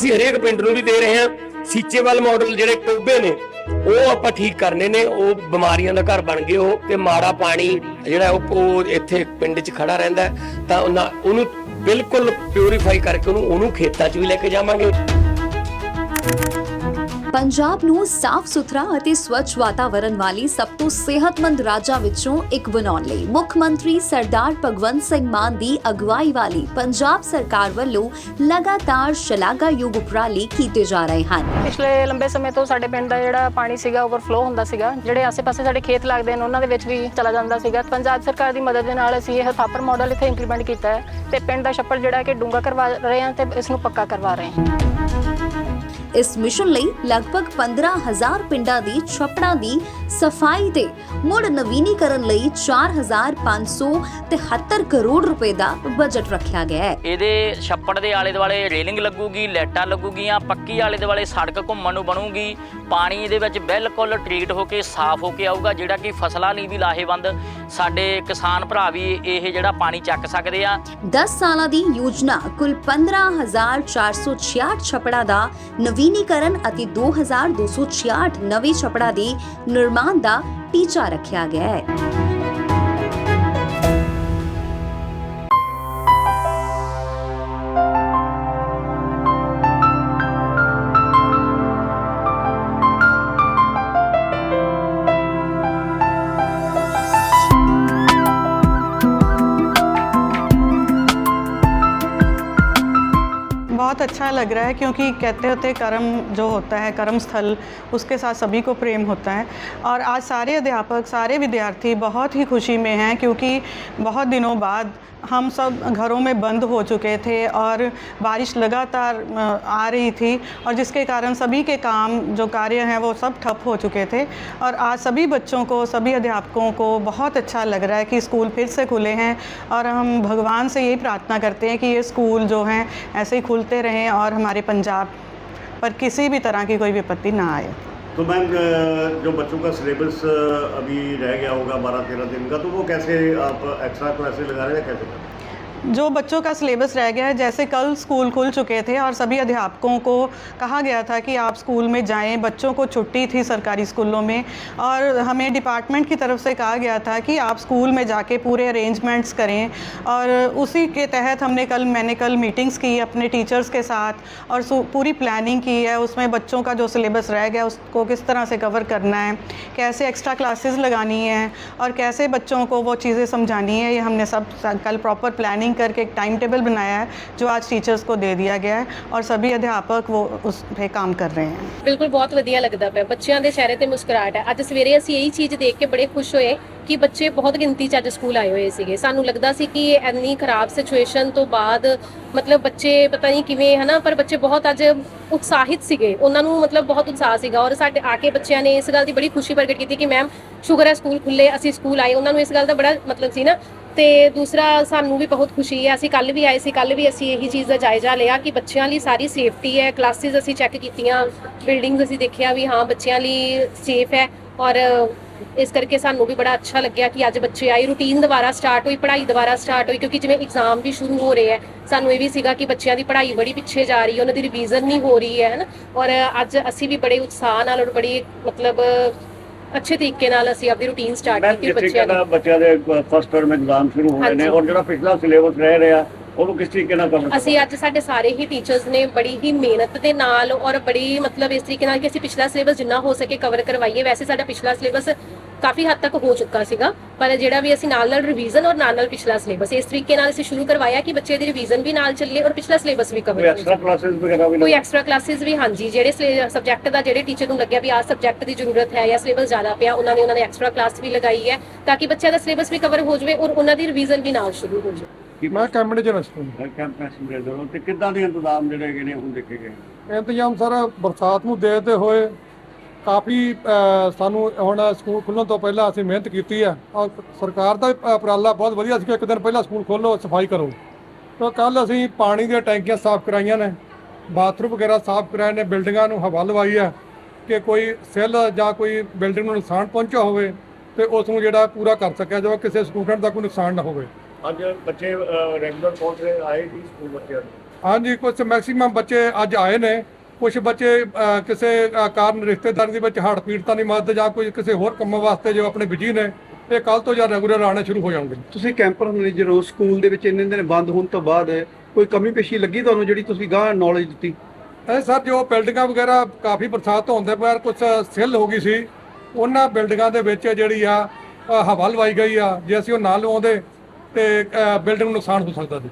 ਅਸੀਂ ਹਰੇਕ ਪਿੰਡ ਨੂੰ ਵੀ ਦੇ ਰਹੇ ਹਾਂ। ਸੀਚੇਵਾਲ ਮਾਡਲ ਜਿਹੜੇ ਟੋਬੇ ਨੇ, ਉਹ ਆਪਾਂ ਠੀਕ ਕਰਨੇ ਨੇ। ਉਹ ਬਿਮਾਰੀਆਂ ਦਾ ਘਰ ਬਣ ਗਏ ਉਹ ਤੇ ਮਾੜਾ ਪਾਣੀ ਜਿਹੜਾ ਉਹ ਇੱਥੇ ਪਿੰਡ 'ਚ ਖੜਾ ਰਹਿੰਦਾ ਤਾਂ ਉਹਨੂੰ ਬਿਲਕੁਲ ਪਿਊਰੀਫਾਈ ਕਰਕੇ ਉਹਨੂੰ ਉਹਨੂੰ ਖੇਤਾਂ 'ਚ ਵੀ ਲੈ ਕੇ ਜਾਵਾਂਗੇ। ਪੰਜਾਬ ਨੂੰ ਸਾਫ਼ ਸੁਥਰਾ ਅਤੇ ਸਵੱਛ ਵਾਤਾਵਰਣ ਵਾਲੀ ਸਭ ਤੋਂ ਸਿਹਤਮੰਦ ਰਾਜਾਂ ਵਿੱਚੋਂ ਇੱਕ ਬਣਾਉਣ ਲਈ ਮੁੱਖ ਮੰਤਰੀ ਸਰਦਾਰ ਭਗਵੰਤ ਸਿੰਘ ਮਾਨ ਦੀ ਅਗਵਾਈ ਵਾਲੀ ਪੰਜਾਬ ਸਰਕਾਰ ਵੱਲੋਂ ਲਗਾਤਾਰ ਸ਼ਲਾਘਾਯੋਗ ਉਪਰਾਲੇ ਕੀਤੇ ਜਾ ਰਹੇ ਹਨ। ਪਿਛਲੇ ਲੰਬੇ ਸਮੇਂ ਤੋਂ ਸਾਡੇ ਪਿੰਡ ਦਾ ਜਿਹੜਾ ਪਾਣੀ ਸੀਗਾ ਓਵਰਫਲੋ ਹੁੰਦਾ ਸੀਗਾ, ਜਿਹੜੇ ਆਸ-ਪਾਸੇ ਸਾਡੇ ਖੇਤ ਲੱਗਦੇ ਨੇ, ਉਹਨਾਂ ਦੇ ਵਿੱਚ ਵੀ ਚਲਾ ਜਾਂਦਾ ਸੀਗਾ। ਪੰਜਾਬ ਸਰਕਾਰ ਦੀ ਮਦਦ ਦੇ ਨਾਲ ਅਸੀਂ ਇਹ ਥਾਪਰ ਮਾਡਲ ਇੱਥੇ ਇੰਪਲੀਮੈਂਟ ਕੀਤਾ ਹੈ ਤੇ ਪਿੰਡ ਦਾ ਛੱਪੜ ਜਿਹੜਾ ਕਿ ਡੂੰਗਾ ਕਰਵਾ ਰਹੇ ਹਾਂ ਤੇ ਇਸ ਨੂੰ ਪੱਕਾ ਕਰਵਾ ਰਹੇ ਹਾਂ। ਇਸ ਮਿਸ਼ਨ ਲਈ ਲਗਭਗ 15000 ਪਿੰਡਾਂ ਦੀ ਛੱਪੜਾਂ ਦੀ ਸਫ਼ਾਈ ਤੇ ਮੁੜ ਨਵੀਨੀਕਰਨ ਲਈ 4573 ਕਰੋੜ ਰੁਪਏ ਦਾ ਬਜਟ ਰੱਖਿਆ ਗਿਆ ਹੈ। ਇਹਦੇ ਛੱਪੜ ਦੇ ਆਲੇ ਦੁਆਲੇ ਰੇਲਿੰਗ ਲੱਗੂਗੀ, ਲਾਈਟਾਂ ਲੱਗੂਗੀਆਂ, ਪੱਕੀ ਆਲੇ ਦੁਆਲੇ ਸੜਕ ਘੁੰਮਣ ਨੂੰ ਬਣੂਗੀ। ਪਾਣੀ ਇਹਦੇ ਵਿੱਚ ਬਿਲਕੁਲ ਟ੍ਰੀਟ ਹੋ ਕੇ, ਸਾਫ਼ ਹੋ ਕੇ ਆਊਗਾ, ਜਿਹੜਾ ਕਿ ਫਸਲਾਂ ਲਈ ਵੀ ਲਾਹੇਵੰਦ ਸਾਡੇ ਕਿਸਾਨ ਭਰਾ ਵੀ ਇਹ ਜਿਹੜਾ ਪਾਣੀ ਚੱਕ ਸਕਦੇ ਆ। 10 ਸਾਲਾਂ ਦੀ ਯੋਜਨਾ ਕੁੱਲ 15466 ਛਪੜਾ ਦਾ ਨਵੀਨੀਕਰਨ ਅਤੇ 2266 ਨਵੇਂ ਛਪੜਾ ਦੇ ਨਿਰਮਾਣ ਦਾ ਟੀਚਾ ਰੱਖਿਆ ਗਿਆ ਹੈ। बहुत अच्छा लग रहा है क्योंकि कहते होते कर्म जो होता है कर्म स्थल उसके साथ सभी को प्रेम होता है। और आज सारे अध्यापक, सारे विद्यार्थी बहुत ही खुशी में हैं क्योंकि बहुत दिनों बाद हम सब घरों में बंद हो चुके थे और बारिश लगातार आ रही थी और जिसके कारण सभी के काम, जो कार्य हैं, वो सब ठप हो चुके थे। और आज सभी बच्चों को, सभी अध्यापकों को बहुत अच्छा लग रहा है कि स्कूल फिर से खुले हैं और हम भगवान से यही प्रार्थना करते हैं कि ये स्कूल जो हैं, ऐसे ही खुलते रहें और हमारे पंजाब पर किसी भी तरह की कोई विपत्ति ना आए। तो मैम जो बच्चों का सिलेबस अभी रह गया होगा बारह तेरह दिन का तो वो कैसे आप एक्स्ट्रा क्लासेस लगा रहे हैं कैसे? जो बच्चों का सिलेबस रह गया है, जैसे कल स्कूल खुल चुके थे और सभी अध्यापकों को कहा गया था कि आप स्कूल में जाएँ, बच्चों को छुट्टी थी सरकारी स्कूलों में और हमें डिपार्टमेंट की तरफ़ से कहा गया था कि आप स्कूल में जाके पूरे अरेंजमेंट्स करें और उसी के तहत हमने कल, मैंने कल मीटिंग्स की अपने टीचर्स के साथ और पूरी प्लानिंग की है, उसमें बच्चों का जो सिलेबस रह गया, उसको किस तरह से कवर करना है, कैसे एक्स्ट्रा क्लासेस लगानी है और कैसे बच्चों को वो चीज़ें समझानी है, ये हमने सब, कल प्रॉपर प्लानिंग करके एक टाइम टेबल बनाया है जो आज टीचर्स को दे दिया गया है और सभी अध्यापक वो उस पे काम कर रहे हैं ਬਿਲਕੁਲ ਬਹੁਤ ਵਧੀਆ ਲੱਗਦਾ ਪਿਆ ਬੱਚਿਆਂ ਦੇ ਚਿਹਰੇ ਤੇ ਮੁਸਕਰਾਹਟ ਹੈ ਅੱਜ ਸਵੇਰੇ ਅਸੀਂ ਇਹੀ ਚੀਜ਼ ਦੇਖ ਕੇ ਬੜੇ ਖੁਸ਼ ਹੋਏ ਕਿ ਬੱਚੇ ਬਹੁਤ ਗਿਣਤੀ 'ਚ ਅੱਜ ਸਕੂਲ ਆਏ ਹੋਏ ਸੀਗੇ ਸਾਨੂੰ ਲੱਗਦਾ ਸੀ ਕਿ ਇਹ ਇੰਨੀ ਖਰਾਬ ਸਿਚੁਏਸ਼ਨ ਤੋਂ ਬਾਅਦ ਮਤਲਬ ਬੱਚੇ ਪਤਾ ਨਹੀਂ ਕਿਵੇਂ ਹਨਾ ਪਰ ਬੱਚੇ ਬਹੁਤ ਅੱਜ ਉਤਸ਼ਾਹਿਤ ਸੀਗੇ ਉਹਨਾਂ ਨੂੰ ਮਤਲਬ ਬਹੁਤ ਉਤਸ਼ਾਹ ਸੀਗਾ ਔਰ ਸਾਡੇ ਆ ਕੇ ਬੱਚਿਆਂ ਨੇ ਇਸ ਗੱਲ ਦੀ ਬੜੀ ਖੁਸ਼ੀ ਪ੍ਰਗਟ ਕੀਤੀ ਕਿ ਮੈਮ ਸ਼ੁਕਰ ਹੈ ਸਕੂਲ ਖੁੱਲੇ ਅਸੀਂ ਸਕੂਲ ਆਏ ਉਹਨਾਂ ਨੂੰ ਇਸ ਗੱਲ ਦਾ ਬੜਾ ਮਤਲਬ ਸੀ ਨਾ ਤੇ ਦੂਸਰਾ ਸਾਨੂੰ ਵੀ ਬਹੁਤ ਖੁਸ਼ੀ ਹੈ, ਅਸੀਂ ਕੱਲ ਵੀ ਆਏ ਸੀ ਕੱਲ ਵੀ ਅਸੀਂ ਇਹੀ ਚੀਜ਼ ਦਾ ਜਾਇਜ਼ਾ ਲਿਆ ਕਿ ਬੱਚਿਆਂ ਲਈ ਸਾਰੀ ਸੇਫਟੀ ਹੈ ਕਲਾਸਿਸ ਅਸੀਂ ਚੈੱਕ ਕੀਤੀਆਂ ਬਿਲਡਿੰਗਸ ਅਸੀਂ ਦੇਖਿਆ ਵੀ ਹਾਂ ਬੱਚਿਆਂ ਲਈ ਸੇਫ ਹੈ ਔਰ ਇਸ ਕਰਕੇ ਸਾਨੂੰ ਵੀ ਬੜਾ ਅੱਛਾ ਲੱਗਿਆ ਕਿ ਅੱਜ ਬੱਚੇ ਆਏ ਰੂਟੀਨ ਦੁਬਾਰਾ ਸਟਾਰਟ ਹੋਈ, ਪੜ੍ਹਾਈ ਦੁਬਾਰਾ ਸਟਾਰਟ ਹੋਈ ਕਿਉਂਕਿ ਜਿਵੇਂ ਐਗਜ਼ਾਮ ਵੀ ਸ਼ੁਰੂ ਹੋ ਰਹੇ ਹੈ, ਸਾਨੂੰ ਇਹ ਵੀ ਸੀਗਾ ਕਿ ਬੱਚਿਆਂ ਦੀ ਪੜ੍ਹਾਈ ਬੜੀ ਪਿੱਛੇ ਜਾ ਰਹੀ ਹੈ, ਉਹਨਾਂ ਦੀ ਰਿਵੀਜ਼ਨ ਨਹੀਂ ਹੋ ਰਹੀ ਹੈ, ਹਨਾ, ਔਰ ਅੱਜ ਅਸੀਂ ਵੀ ਬੜੇ ਉਤਸ਼ਾਹ ਨਾਲ ਔਰ ਬੜੀ ਮਤਲਬ ਅੱਛੇ ਤਰੀਕੇ ਨਾਲ ਅਸੀਂ ਆਪਣੀ ਰੂਟੀਨ ਸਟਾਰਟ ਕੀਤੀ ਬੱਚਿਆਂ ਦੀ ਬੱਚਿਆਂ ਦੇ ਫਸਟ ਟਰਮ ਐਗਜ਼ਾਮ ਸ਼ੁਰੂ ਹੋਏ ਨੇ। ਔਰ ਜਿਹੜਾ ਪਿਛਲਾ ਸਿਲੇਬਸ ਰਹਿ ਰਿਹਾ ਉਹਨੂੰ ਕਿਸ ਤਰੀਕੇ ਨਾਲ ਕਵਰ ਅਸੀਂ ਅੱਜ ਸਾਡੇ ਸਾਰੇ ਹੀ ਟੀਚਰਸ ਨੇ ਬੜੀ ਹੀ ਮਿਹਨਤ ਦੇ ਨਾਲ ਔਰ ਬੜੀ ਮਤਲਬ ਇਸ ਤਰੀਕੇ ਨਾਲ ਕਿ ਅਸੀਂ ਪਿਛਲਾ ਸਿਲੇਬਸ ਜਿੰਨਾ ਹੋ ਸਕੇ ਕਵਰ ਕਰਵਾਈਏ ਵੈਸੇ ਸਾਡਾ ਪਿਛਲਾ ਸਿਲੇਬਸ ਕਾਫੀ ਹੱਦ ਤੱਕ ਹੋ ਚੁੱਕਾ ਸੀਗਾ ਪਰ ਜਿਹੜਾ ਵੀ ਅਸੀਂ ਨਾਲ ਨਾਲ ਰਿਵੀਜ਼ਨ ਔਰ ਨਾਲ ਨਾਲ ਪਿਛਲਾ ਸਿਲੇਬਸ ਇਸ ਤਰੀਕੇ ਨਾਲ ਅਸੀਂ ਸ਼ੁਰੂ ਕਰਵਾਇਆ ਕਿ ਬੱਚੇ ਦੀ ਰਿਵੀਜ਼ਨ ਵੀ ਨਾਲ ਚੱਲੇ ਔਰ ਪਿਛਲਾ ਸਿਲੇਬਸ ਵੀ ਕਵਰ ਹੋ ਐਕਸਟਰਾ ਜਾਵੇ ਕਲਾਸਿਸ ਵਗੈਰਾ ਵੀ ਕੋਈ ਐਕਸਟਰਾ ਕਲਾਸਿਸ ਵੀ ਹਾਂਜੀ ਜਿਹੜੇ ਸਬਜੈਕਟ ਦਾ ਜਿਹੜੇ ਟੀਚਰ ਨੂੰ ਲੱਗਿਆ ਵੀ ਆਹ ਸਬਜੈਕਟ ਦੀ ਜ਼ਰੂਰਤ ਹੈ ਜਾਂ ਸਿਲੇਬਸ ਜ਼ਿਆਦਾ ਪਿਆ ਉਹਨਾਂ ਨੇ ਉਹਨਾਂ ਨੇ ਐਕਸਟਰਾ ਕਲਾਸ ਵੀ ਲਗਾਈ ਹੈ ਤਾਂ ਕਿ ਬੱਚਿਆਂ ਦਾ ਸਿਲੇਬਸ ਵੀ ਕਵਰ ਹੋ ਜਾਵੇ ਔਰ ਉਹਨਾਂ ਦੀ ਰਿਵੀਜ਼ਨ ਵੀ ਨਾਲ ਸ਼ੁਰੂ ਹੋ ਜਾਵੇ। ਮੈਂ ਕੈਂਬਰਿਜ ਯੂਨੀਵਰਸਿਟੀ ਕੈਂਪਸ ਦੇ ਦੌਰਾਨ ਤੇ ਕਿੱਦਾਂ ਦੇ ਇੰਤਜ਼ਾਮ ਜਿਹੜੇ ਹੈਗੇ ਨੇ ਹੁਣ ਦੇਖੇ ਗਏ? ਇੰਤਜ਼ਾਮ ਸਾਰਾ ਬਰਸਾਤ ਨੂੰ ਦੇਖਦੇ ਹੋਏ ਕਾਫੀ ਸਾਨੂੰ ਹੁਣ ਸਕੂਲ ਖੁੱਲਣ ਤੋਂ ਪਹਿਲਾਂ ਅਸੀਂ ਮਿਹਨਤ ਕੀਤੀ ਹੈ। ਔਰ ਸਰਕਾਰ ਦਾ ਉਪਰਾਲਾ ਬਹੁਤ ਵਧੀਆ ਸੀ ਕਿ ਇੱਕ ਦਿਨ ਪਹਿਲਾਂ ਸਕੂਲ ਖੋਲੋ ਸਫ਼ਾਈ ਕਰੋ। ਤਾਂ ਕੱਲ ਅਸੀਂ ਪਾਣੀ ਦੀਆਂ ਟੈਂਕੀਆਂ ਸਾਫ਼ ਕਰਾਈਆਂ ਨੇ। ਬਾਥਰੂਮ ਵਗੈਰਾ ਸਾਫ਼ ਕਰਾਏ ਨੇ ਬਿਲਡਿੰਗਾਂ ਨੂੰ ਹਵਾ ਲਵਾਈ ਹੈ ਕਿ ਕੋਈ ਸੈੱਲ ਜਾਂ ਕੋਈ ਬਿਲਡਿੰਗ ਨੂੰ ਨੁਕਸਾਨ ਪਹੁੰਚਿਆ ਹੋਵੇ ਤੇ ਉਸ ਨੂੰ ਜਿਹੜਾ ਪੂਰਾ ਕਰ ਸਕਿਆ ਜਾਵੇ ਕਿਸੇ ਸਟੂਡੈਂਟ ਦਾ ਕੋਈ ਨੁਕਸਾਨ ਨਾ ਹੋਵੇ। ਅੱਜ ਬੱਚੇ ਰੈਗੂਲਰ ਪਹੁੰਚ ਰਹੇ ਆਏ ਸੀ ਸਕੂਲ ਬੱਚਿਆਂ ਹਾਂਜੀ ਕੁਝ ਮੈਕਸਿਮਮ ਬੱਚੇ ਅੱਜ ਆਏ ਨੇ। ਕੁਝ ਬੱਚੇ ਕਿਸੇ ਕਾਰਨ ਰਿਸ਼ਤੇਦਾਰੀ ਦੇ ਵਿੱਚ ਹੜ੍ਹ ਪੀੜਤਾਂ ਦੀ ਮਦਦ ਜਾਂ ਕੋਈ ਕਿਸੇ ਹੋਰ ਕੰਮਾਂ ਵਾਸਤੇ ਜੋ ਆਪਣੇ ਬਿਜ਼ੀ ਨੇ ਇਹ ਕੱਲ ਤੋਂ ਜਾਂ ਰੈਗੂਲਰ ਆਉਣੇ ਸ਼ੁਰੂ ਹੋ ਜਾਣਗੇ। ਤੁਸੀਂ ਕੈਂਪਰ ਮੈਨੇਜਰ ਹੋ ਸਕੂਲ ਦੇ ਵਿੱਚ ਇੰਨੇ ਦਿਨ ਬੰਦ ਹੋਣ ਤੋਂ ਬਾਅਦ ਕੋਈ ਕਮੀ ਪੇਸ਼ੀ ਲੱਗੀ ਤੁਹਾਨੂੰ ਜਿਹੜੀ ਤੁਸੀਂ ਗਾਂ ਨੌਲੇਜ ਦਿੱਤੀ? ਇਹ ਸਰ ਜੋ ਬਿਲਡਿੰਗਾਂ ਵਗੈਰਾ ਕਾਫੀ ਬਰਸਾਤ ਹੋਣ ਦੇ ਬਾਅਦ ਕੁਝ ਸਿੱਲ ਹੋ ਗਈ ਸੀ ਉਹਨਾਂ ਬਿਲਡਿੰਗਾਂ ਦੇ ਵਿੱਚ ਜਿਹੜੀ ਆ ਹਵਾ ਲਵਾਈ ਗਈ ਆ ਜੇ ਅਸੀਂ ਉਹ ਨਾ ਲਵਾਉਂਦੇ ਤੇ ਬਿਲਡਿੰਗ ਨੂੰ ਨੁਕਸਾਨ ਹੋ ਸਕਦਾ ਸੀ।